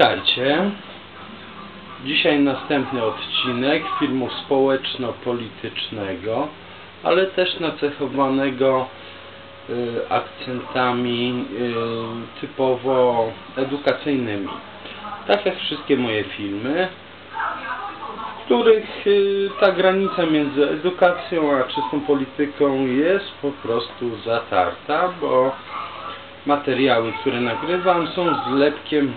Witajcie. Dzisiaj następny odcinek filmu społeczno-politycznego, ale też nacechowanego y, akcentami y, typowo edukacyjnymi. Tak jak wszystkie moje filmy, w których y, ta granica między edukacją a czystą polityką jest po prostu zatarta, bo materiały, które nagrywam są zlepkiem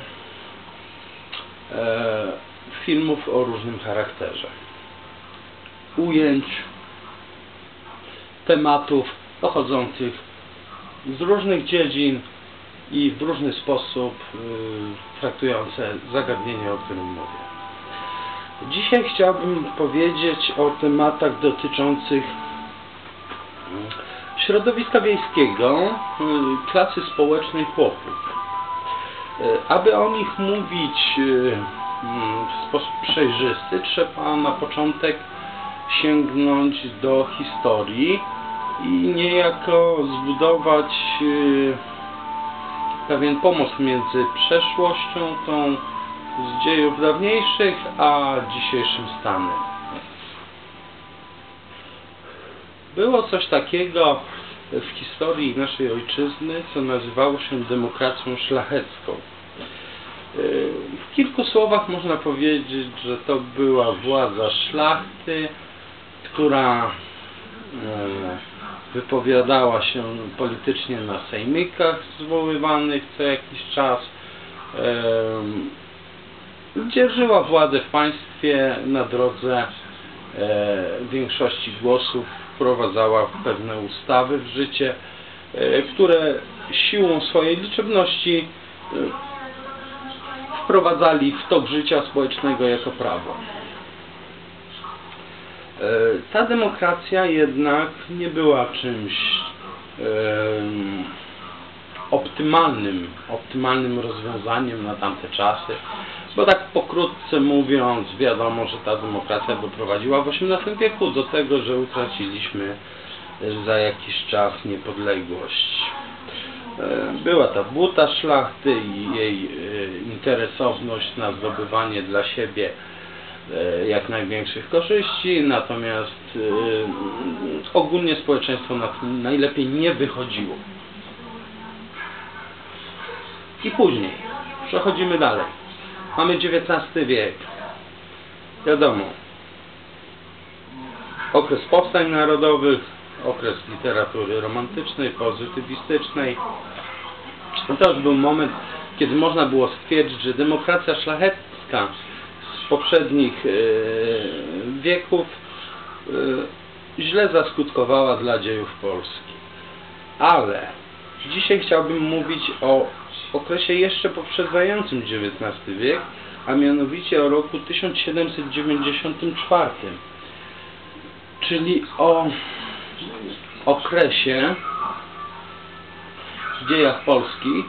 filmów o różnym charakterze. Ujęć, tematów pochodzących z różnych dziedzin i w różny sposób y, traktujące zagadnienie, o którym mówię. Dzisiaj chciałbym powiedzieć o tematach dotyczących y, środowiska wiejskiego, y, klasy społecznej chłopów. Y, Aby o nich mówić y, mm, w sposób przejrzysty, trzeba na początek sięgnąć do historii i niejako zbudować y, pewien pomost między przeszłością, tą z dziejów dawniejszych, a dzisiejszym stanem. Było coś takiego w historii naszej ojczyzny, co nazywało się demokracją szlachecką. Yy, W kilku słowach można powiedzieć, że to była władza szlachty, która e, wypowiadała się politycznie na sejmikach zwoływanych co jakiś czas, e, dzierżyła władzę w państwie na drodze e, większości głosów, wprowadzała pewne ustawy w życie, e, które siłą swojej liczebności e, wprowadzali w tok życia społecznego jako prawo. E, Ta demokracja jednak nie była czymś optymalnym, optymalnym rozwiązaniem na tamte czasy, bo tak pokrótce mówiąc, wiadomo, że ta demokracja doprowadziła w XVIII wieku do tego, że utraciliśmy za jakiś czas niepodległość. E, Była ta buta szlachty i jej e, interesowność na zdobywanie dla siebie e, jak największych korzyści, natomiast ogólnie społeczeństwo na tym najlepiej nie wychodziło. I później, przechodzimy dalej. Mamy XIX wiek. Wiadomo, okres powstań narodowych, okres literatury romantycznej, pozytywistycznej. To już był moment, kiedy można było stwierdzić, że demokracja szlachecka z poprzednich e, wieków e, źle zaskutkowała dla dziejów Polski. Ale dzisiaj chciałbym mówić o okresie jeszcze poprzedzającym XIX wiek, a mianowicie o roku 1794, czyli o okresie w dziejach Polski,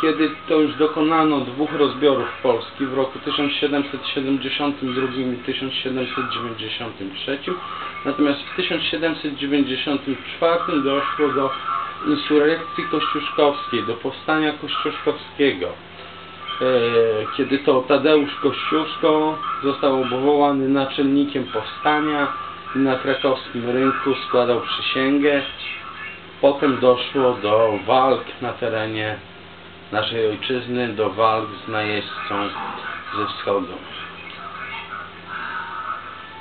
kiedy to już dokonano dwóch rozbiorów Polski w roku 1772 i 1793, natomiast w 1794 doszło do insurrekcji kościuszkowskiej, do powstania kościuszkowskiego, e, kiedy to Tadeusz Kościuszko został obwołany naczelnikiem powstania i na krakowskim rynku składał przysięgę. Potem doszło do walk na terenie naszej ojczyzny, do walk z najeźdźcą ze wschodu.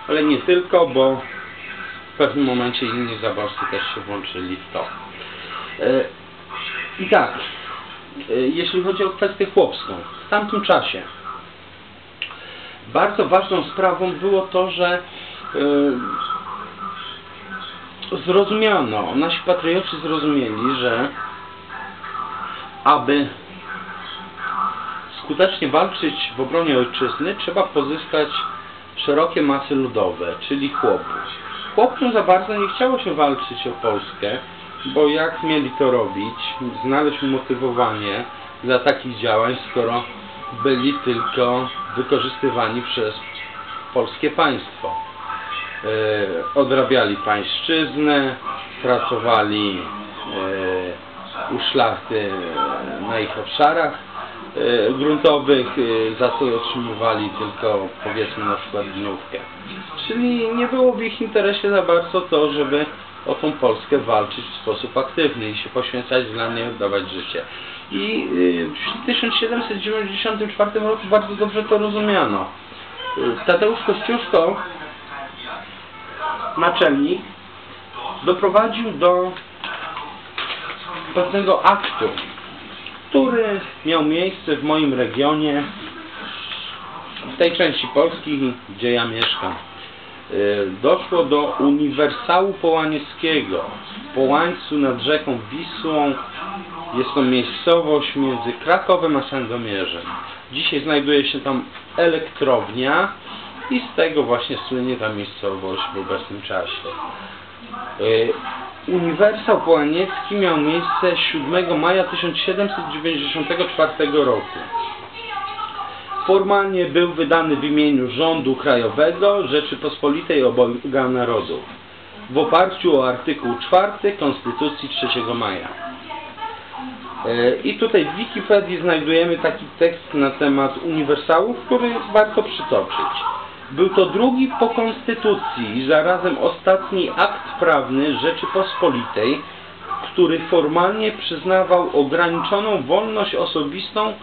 Ale nie tylko, bo w pewnym momencie inni zaborscy też się włączyli w to. E, I tak, e, jeśli chodzi o kwestię chłopską, w tamtym czasie bardzo ważną sprawą było to, że e, zrozumiano, nasi patrioci zrozumieli, że aby skutecznie walczyć w obronie ojczyzny, trzeba pozyskać szerokie masy ludowe, czyli chłopów. Chłopcom za bardzo nie chciało się walczyć o Polskę, bo jak mieli to robić, znaleźć umotywowanie dla takich działań, skoro byli tylko wykorzystywani przez polskie państwo. E, odrabiali pańszczyznę, pracowali e, u szlachty na ich obszarach, e, gruntowych, za co otrzymywali tylko powiedzmy na przykład dniówkę. Czyli nie było w ich interesie za bardzo to, żeby o tą Polskę walczyć w sposób aktywny i się poświęcać dla niej, oddawać życie. I y, w 1794 roku bardzo dobrze to rozumiano. Y, Tadeusz Kościuszko, naczelnik, doprowadził do pewnego aktu, który miał miejsce w moim regionie, w tej części Polski, gdzie ja mieszkam. Y, Doszło do Uniwersału Połanieckiego w Połańcu nad rzeką Wisłą. Jest to miejscowość między Krakowem a Sandomierzem. Dzisiaj znajduje się tam elektrownia i z tego właśnie słynie ta miejscowość w obecnym czasie. Y, Uniwersał Połaniecki miał miejsce 7 maja 1794 roku. Formalnie był wydany w imieniu rządu krajowego Rzeczypospolitej Obojga Narodów w oparciu o artykuł 4 Konstytucji 3 maja. E, I tutaj w Wikipedii znajdujemy taki tekst na temat uniwersału, który warto przytoczyć. Był to drugi po Konstytucji i zarazem ostatni akt prawny Rzeczypospolitej, który formalnie przyznawał ograniczoną wolność osobistą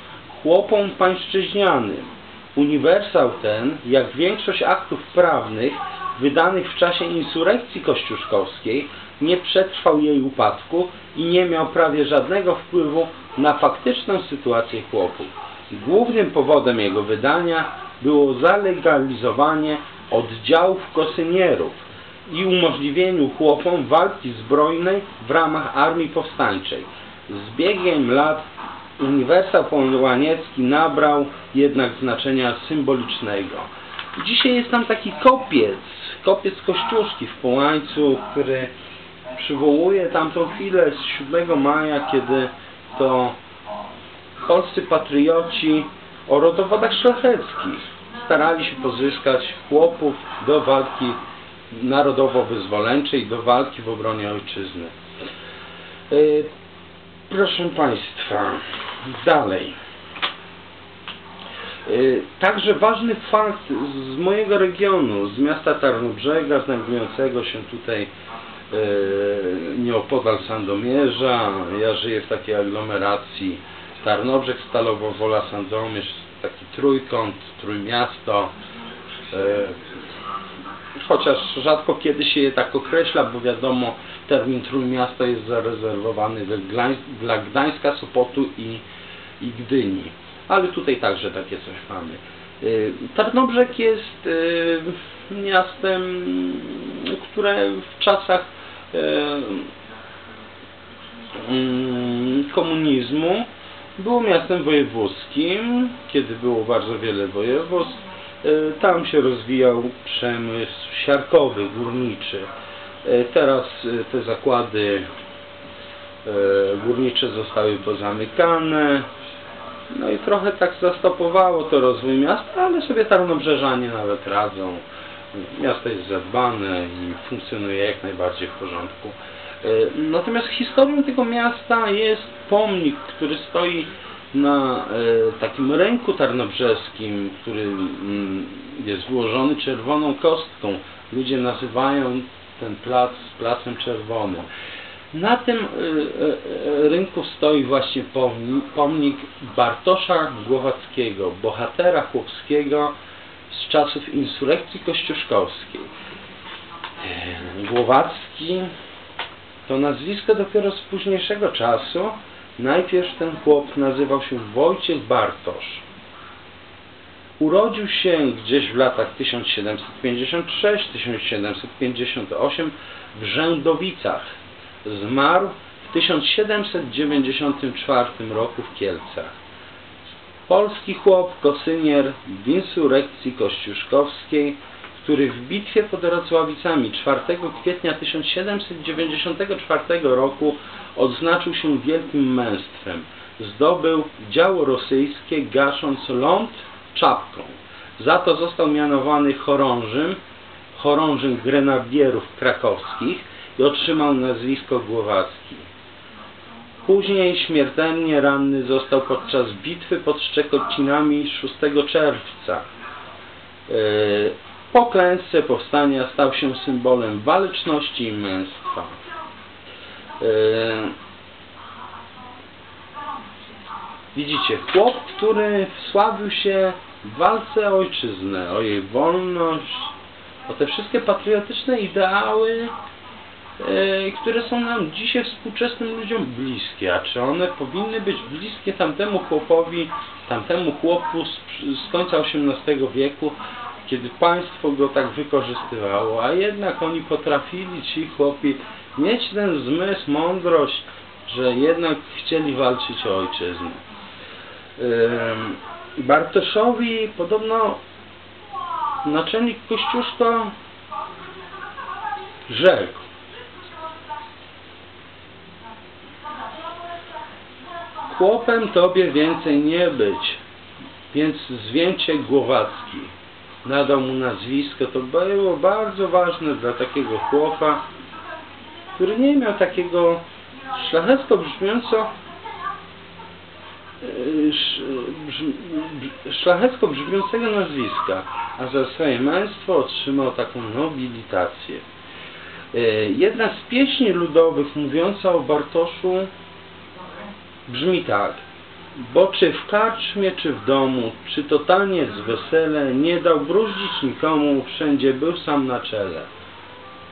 chłopom pańszczyźnianym. Uniwersał ten, jak większość aktów prawnych wydanych w czasie insurekcji kościuszkowskiej, nie przetrwał jej upadku i nie miał prawie żadnego wpływu na faktyczną sytuację chłopów. Głównym powodem jego wydania było zalegalizowanie oddziałów kosynierów i umożliwieniu chłopom walki zbrojnej w ramach armii powstańczej. Z biegiem lat uniwersał połaniecki nabrał jednak znaczenia symbolicznego. Dzisiaj jest tam taki kopiec, kopiec Kościuszki w Połańcu, który przywołuje tamtą chwilę z 7 maja, kiedy to polscy patrioci o rodowodach szlacheckich starali się pozyskać chłopów do walki narodowo-wyzwoleńczej, do walki w obronie ojczyzny. Yy, Proszę Państwa, dalej. Yy, Także ważny fakt z mojego regionu, z miasta Tarnobrzega, znajdującego się tutaj yy, nieopodal Sandomierza. Ja żyję w takiej aglomeracji Tarnobrzeg, Stalowo, Wola, Sandomierz, taki trójkąt, trójmiasto. Chociaż rzadko kiedy się je tak określa, bo wiadomo, termin Trójmiasto jest zarezerwowany dla Gdańska, Sopotu i, i Gdyni. Ale tutaj także takie coś mamy. Y, Tarnobrzeg jest y, miastem, które w czasach y, mm, komunizmu było miastem wojewódzkim, kiedy było bardzo wiele województw. Y, Tam się rozwijał przemysł siarkowy, górniczy. Y, Teraz y, te zakłady górnicze zostały pozamykane. No i trochę tak zastopowało to rozwój miasta, ale sobie Tarnobrzeżanie nawet radzą. Miasto jest zadbane i funkcjonuje jak najbardziej w porządku. Natomiast historią tego miasta jest pomnik, który stoi na e, takim ręku tarnobrzeskim, który mm, jest włożony czerwoną kostką. Ludzie nazywają ten plac placem czerwonym. Na tym e, e, rynku stoi właśnie pomnik, Bartosza Głowackiego, bohatera chłopskiego z czasów insurekcji kościuszkowskiej. Głowacki to nazwisko dopiero z późniejszego czasu. Najpierw ten chłop nazywał się Wojciech Bartosz. Urodził się gdzieś w latach 1756-1758 w Rzędowicach. Zmarł w 1794 roku w Kielcach. Polski chłop, kosynier w insurekcji kościuszkowskiej, który w bitwie pod Racławicami 4 kwietnia 1794 roku odznaczył się wielkim męstwem. Zdobył działo rosyjskie, gasząc ląd czapką. Za to został mianowany chorążym, chorążym grenadierów krakowskich i otrzymał nazwisko Głowacki. Później śmiertelnie ranny został podczas bitwy pod Szczekocinami 6 czerwca. Po klęsce powstania stał się symbolem waleczności i męstwa. Yy, Widzicie, chłop, który wsławił się w walce o ojczyznę, o jej wolność, o te wszystkie patriotyczne ideały, e, które są nam dzisiaj współczesnym ludziom bliskie. A czy one powinny być bliskie tamtemu chłopowi, tamtemu chłopu z, z końca XVIII wieku, kiedy państwo go tak wykorzystywało, a jednak oni potrafili, ci chłopi, mieć ten zmysł, mądrość, że jednak chcieli walczyć o ojczyznę. Bartoszowi podobno naczelnik Kościuszko rzekł Chłopem tobie więcej nie być, więc zwieńcie Głowacki. Nadał mu nazwisko, to było bardzo ważne dla takiego chłopa, który nie miał takiego szlachecko brzmiąco y, brz- szlachecko brzmiącego nazwiska, a za swoje męstwo otrzymał taką nobilitację. Y, Jedna z pieśni ludowych mówiąca o Bartoszu brzmi tak. Bo czy w karczmie, czy w domu, czy to taniec, wesele, nie dał bruździć nikomu, wszędzie był sam na czele.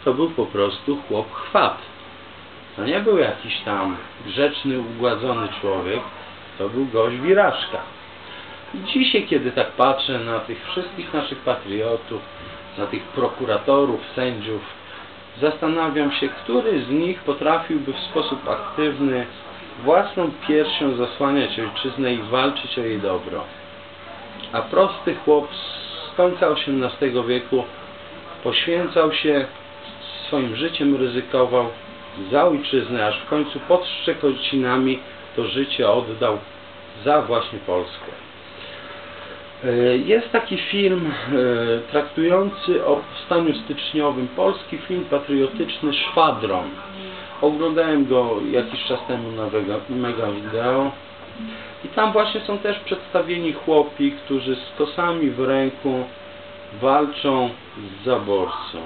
To był po prostu chłop chwat. To nie był jakiś tam grzeczny, ugładzony człowiek, to był gość wirażka. Dzisiaj, kiedy tak patrzę na tych wszystkich naszych patriotów, na tych prokuratorów, sędziów, zastanawiam się, który z nich potrafiłby w sposób aktywny własną piersią zasłaniać ojczyznę i walczyć o jej dobro. A prosty chłop z końca XVIII wieku poświęcał się, swoim życiem ryzykował za ojczyznę, aż w końcu pod Szczekocinami to życie oddał za właśnie Polskę. E, Jest taki film e, traktujący o powstaniu styczniowym, polski film patriotyczny Szwadron. Oglądałem go jakiś czas temu na Vega- Mega i tam właśnie są też przedstawieni chłopi, którzy z kosami w ręku walczą z zaborcą.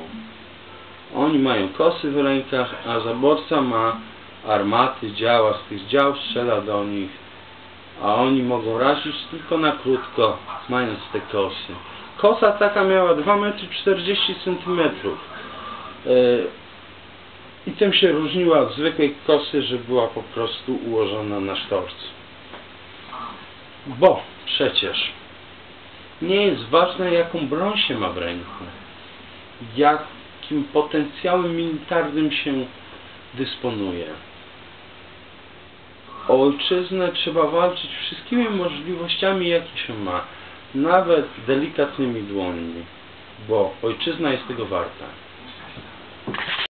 Oni mają kosy w rękach, a zaborca ma armaty, działa, z tych dział strzela do nich, a oni mogą razić tylko na krótko, mając te kosy. Kosa taka miała 2,40 m. I tym się różniła od zwykłej kosy, że była po prostu ułożona na sztorcu. Bo przecież nie jest ważne, jaką broń się ma w ręku, jakim potencjałem militarnym się dysponuje. O ojczyznę trzeba walczyć wszystkimi możliwościami, jakie się ma, nawet delikatnymi dłońmi, bo ojczyzna jest tego warta.